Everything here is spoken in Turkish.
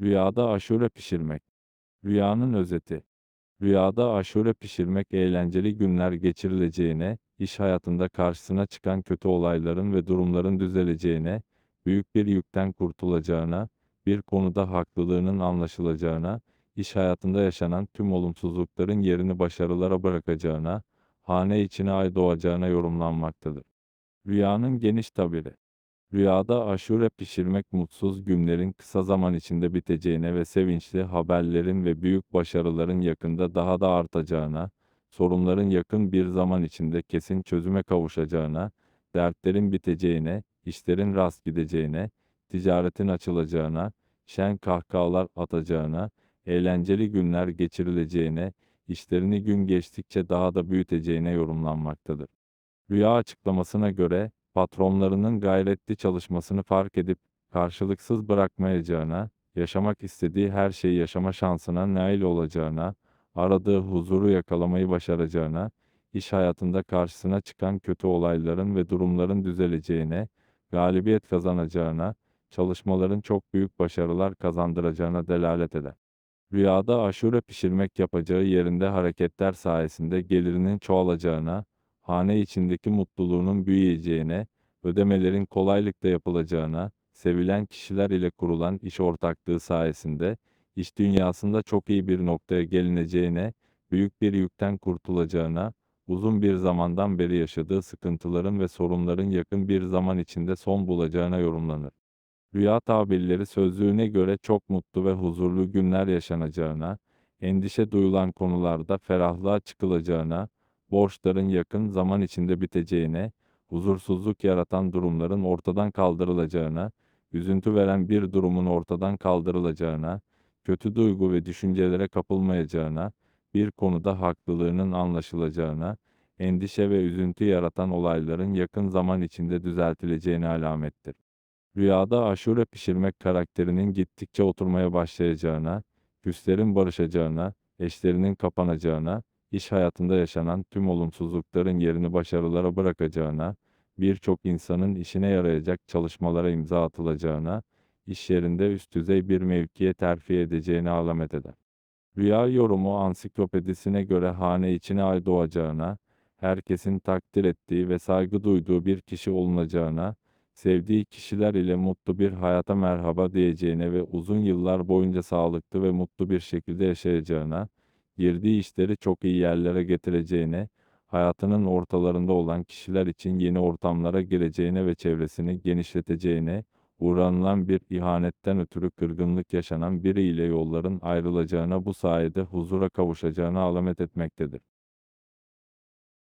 Rüyada aşure pişirmek. Rüyanın özeti. Rüyada aşure pişirmek eğlenceli günler geçirileceğine, iş hayatında karşısına çıkan kötü olayların ve durumların düzeleceğine, büyük bir yükten kurtulacağına, bir konuda haklılığının anlaşılacağına, iş hayatında yaşanan tüm olumsuzlukların yerini başarılara bırakacağına, hane içine ay doğacağına yorumlanmaktadır. Rüyanın geniş tabiri. Rüyada aşure pişirmek mutsuz günlerin kısa zaman içinde biteceğine ve sevinçli haberlerin ve büyük başarıların yakında daha da artacağına, sorunların yakın bir zaman içinde kesin çözüme kavuşacağına, dertlerin biteceğine, işlerin rast gideceğine, ticaretin açılacağına, şen kahkahalar atacağına, eğlenceli günler geçirileceğine, işlerini gün geçtikçe daha da büyüteceğine yorumlanmaktadır. Rüya açıklamasına göre, patronlarının gayretli çalışmasını fark edip karşılıksız bırakmayacağına, yaşamak istediği her şeyi yaşama şansına nail olacağına, aradığı huzuru yakalamayı başaracağına, iş hayatında karşısına çıkan kötü olayların ve durumların düzeleceğine, galibiyet kazanacağına, çalışmaların çok büyük başarılar kazandıracağına delalet eder. Rüyada aşure pişirmek yapacağı yerinde hareketler sayesinde gelirinin çoğalacağına, hane içindeki mutluluğunun büyüyeceğine, ödemelerin kolaylıkla yapılacağına, sevilen kişiler ile kurulan iş ortaklığı sayesinde iş dünyasında çok iyi bir noktaya gelineceğine, büyük bir yükten kurtulacağına, uzun bir zamandan beri yaşadığı sıkıntıların ve sorunların yakın bir zaman içinde son bulacağına yorumlanır. Rüya tabirleri sözlüğüne göre çok mutlu ve huzurlu günler yaşanacağına, endişe duyulan konularda ferahlığa çıkılacağına, borçların yakın zaman içinde biteceğine, huzursuzluk yaratan durumların ortadan kaldırılacağına, üzüntü veren bir durumun ortadan kaldırılacağına, kötü duygu ve düşüncelere kapılmayacağına, bir konuda haklılığının anlaşılacağına, endişe ve üzüntü yaratan olayların yakın zaman içinde düzeltileceğine alamettir. Rüyada aşure pişirmek karakterinin gittikçe oturmaya başlayacağına, küslerin barışacağına, eşlerinin kapanacağına, iş hayatında yaşanan tüm olumsuzlukların yerini başarılara bırakacağına, birçok insanın işine yarayacak çalışmalara imza atılacağına, iş yerinde üst düzey bir mevkiye terfi edeceğine alamet eder. Rüya yorumu ansiklopedisine göre hane içine ay doğacağına, herkesin takdir ettiği ve saygı duyduğu bir kişi olunacağına, sevdiği kişiler ile mutlu bir hayata merhaba diyeceğine ve uzun yıllar boyunca sağlıklı ve mutlu bir şekilde yaşayacağına, girdiği işleri çok iyi yerlere getireceğine, hayatının ortalarında olan kişiler için yeni ortamlara gireceğine ve çevresini genişleteceğine, uğranılan bir ihanetten ötürü kırgınlık yaşanan biriyle yolların ayrılacağına bu sayede huzura kavuşacağına alamet etmektedir.